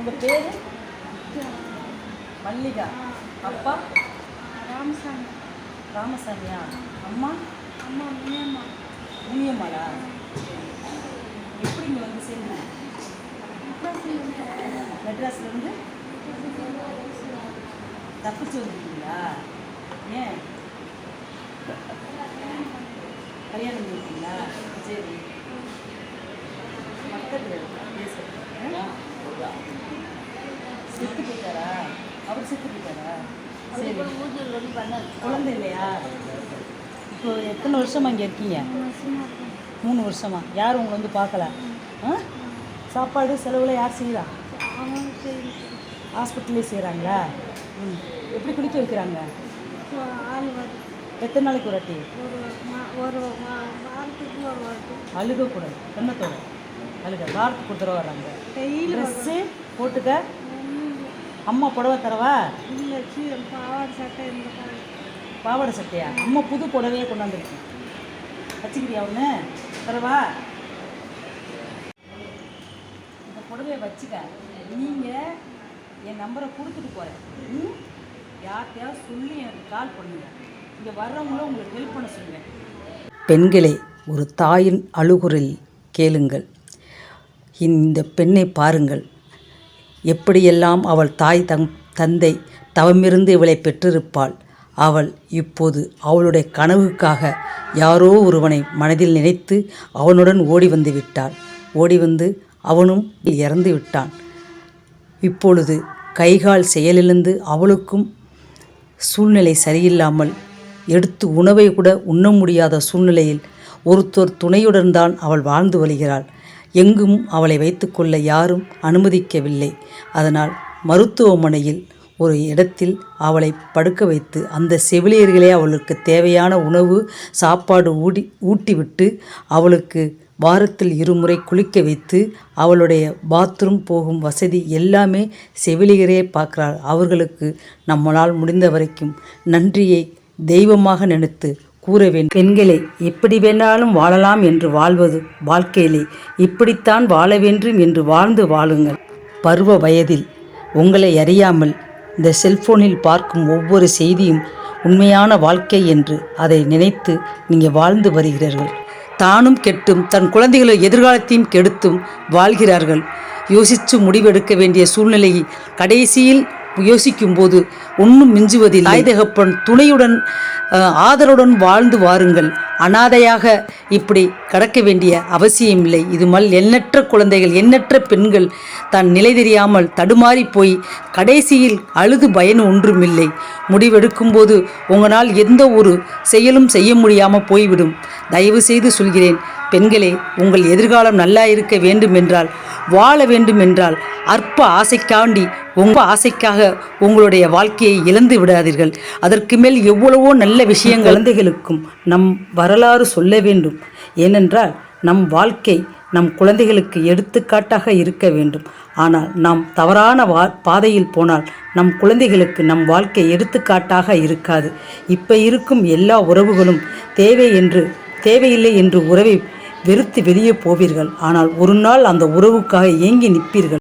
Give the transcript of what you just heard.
உங்கள் பேர்? மல்லிகா. அப்பா? ராமசாமி. ராமசாமியா? அம்மா? அம்மா முனியம்மா. முனியம்மாளா எப்படி இங்கே வந்து சேர்ந்தீங்க மெட்ராஸ்லேருந்து? தப்பிச்சு வந்துருக்கீங்களா ஏன்? கல்யாணம் பண்ணிருக்கீங்களா சரி. மக்கள் பேசுகிறேன் செத்து போயிட்டாரா அவர் செத்து போயிட்டாரா சரி குழந்தை இல்லையா? இப்போ எத்தனை வருஷமா இங்கே இருக்கீங்க? மூணு வருஷமா யாரும் உங்களை வந்து பார்க்கல? சாப்பாடு செலவுல யார் செய்கிறா ஹாஸ்பிட்டல்லே செய்கிறாங்களா ம். எப்படி குளிக்க வைக்கிறாங்க? எத்தனை நாளைக்கு ஒரு வாட்டி? அழுகக்கூடாது. கண்ணத்தோட வாரத்துக்கு ஒரு தடவை வர்றாங்க டெய்லி ட்ரெஸ்ஸு போட்டுக்க. அம்மா புடவை தரவா? பாவாடை சட்டையா? அம்மா புது புடவையே கொண்டாந்துருக்கேன் வச்சுக்கிறியா ஒன்று தரவா? இந்த புடவையை வச்சுக்க. நீங்கள் என் நம்பரை கொடுத்துட்டு போகிறேன் ம்? யார்கிட்டயாவது சொல்லி எனக்கு கால் பண்ணுங்க. இங்கே வர்றவங்களும் உங்களுக்கு ஹெல்ப் பண்ண சொல்லுவேன் பெண்களே ஒரு தாயின் அழுகுரல் கேளுங்கள். இந்த பெண்ணை பாருங்கள். எப்படியெல்லாம் அவள் தாய் தங் தந்தை தவமிருந்து இவளை பெற்றிருப்பாள். அவள் இப்போது அவளுடைய கனவுக்காக யாரோ ஒருவனை மனதில் நினைத்து அவனுடன் ஓடி வந்து விட்டாள். ஓடி வந்து அவனும் இறந்து விட்டான். இப்பொழுது கைகால் செயலிழந்து அவளுக்கும் சூழ்நிலை சரியில்லாமல் எடுத்து உணவை கூட உண்ண முடியாத சூழ்நிலையில் ஒருத்தர் துணையுடன் தான் அவள் வாழ்ந்து வருகிறாள். எங்கும் அவளை வைத்துக்கொள்ள யாரும் அனுமதிக்கவில்லை. அதனால் மருத்துவமனையில் ஒரு இடத்தில் அவளை படுக்க வைத்து அந்த செவிலியர்களே அவளுக்கு தேவையான உணவு சாப்பாடு ஊடி ஊட்டிவிட்டு அவளுக்கு வாரத்தில் இருமுறை குளிக்க வைத்து அவளுடைய பாத்ரூம் போகும் வசதி எல்லாமே செவிலியரே பார்க்கிறாள். அவர்களுக்கு நம்மளால் முடிந்த வரைக்கும் நன்றியை தெய்வமாக நினைத்து கூற வேண்டும். பெண்களை எப்படி வேண்டாலும் வாழலாம் என்று வாழ்வது வாழ்க்கையிலே. இப்படித்தான் வாழ வேண்டும் என்று வாழ்ந்து வாழுங்கள். பருவ வயதில் உங்களை அறியாமல் இந்த செல்போனில் பார்க்கும் ஒவ்வொரு செய்தியும் உண்மையான வாழ்க்கை என்று அதை நினைத்து நீங்கள் வாழ்ந்து வருகிறீர்கள். தானும் கெட்டும் தன் குழந்தைகளை எதிர்காலத்தையும் கெடுத்தும் வாழ்கிறார்கள். யோசித்து முடிவெடுக்க வேண்டிய சூழ்நிலையை கடைசியில் யோசிக்கும்போது ஒன்றும் மிஞ்சுவதில் ஆய்தகப்பன் துணையுடன் ஆதரவுடன் வாழ்ந்து வாருங்கள். அனாதையாக இப்படி கடக்க வேண்டிய அவசியமில்லை. இது மல் எண்ணற்ற குழந்தைகள் எண்ணற்ற பெண்கள். தன் நிலை தெரியாமல் தடுமாறி போய் கடைசியில் அழுது பயன் ஒன்றுமில்லை. முடிவெடுக்கும்போது உங்களால் எந்த ஒரு செயலும் செய்ய முடியாமல் போய்விடும். தயவு செய்து சொல்கிறேன் பெண்களே உங்கள் எதிர்காலம் நல்லா இருக்க வேண்டும் என்றால் வாழ வேண்டும் என்றால் அற்ப ஆசைக்காண்டி உங்க ஆசைக்காக உங்களுடைய வாழ்க்கையை இழந்து விடாதீர்கள். அதற்கு மேல் எவ்வளவோ நல்ல விஷயங்கள் குழந்தைகளுக்கும் நம் வரலாறு சொல்ல வேண்டும். ஏனென்றால் நம் வாழ்க்கை நம் குழந்தைகளுக்கு எடுத்துக்காட்டாக இருக்க வேண்டும். ஆனால் நாம் தவறான வா பாதையில் போனால் நம் குழந்தைகளுக்கு நம் வாழ்க்கை எடுத்துக்காட்டாக இருக்காது. இப்போ இருக்கும் எல்லா உறவுகளும் தேவை என்று தேவையில்லை என்று உறவை வெறுத்து வெளியே போவீர்கள். ஆனால் ஒரு நாள் அந்த உறவுக்காக ஏங்கி நிற்பீர்கள்.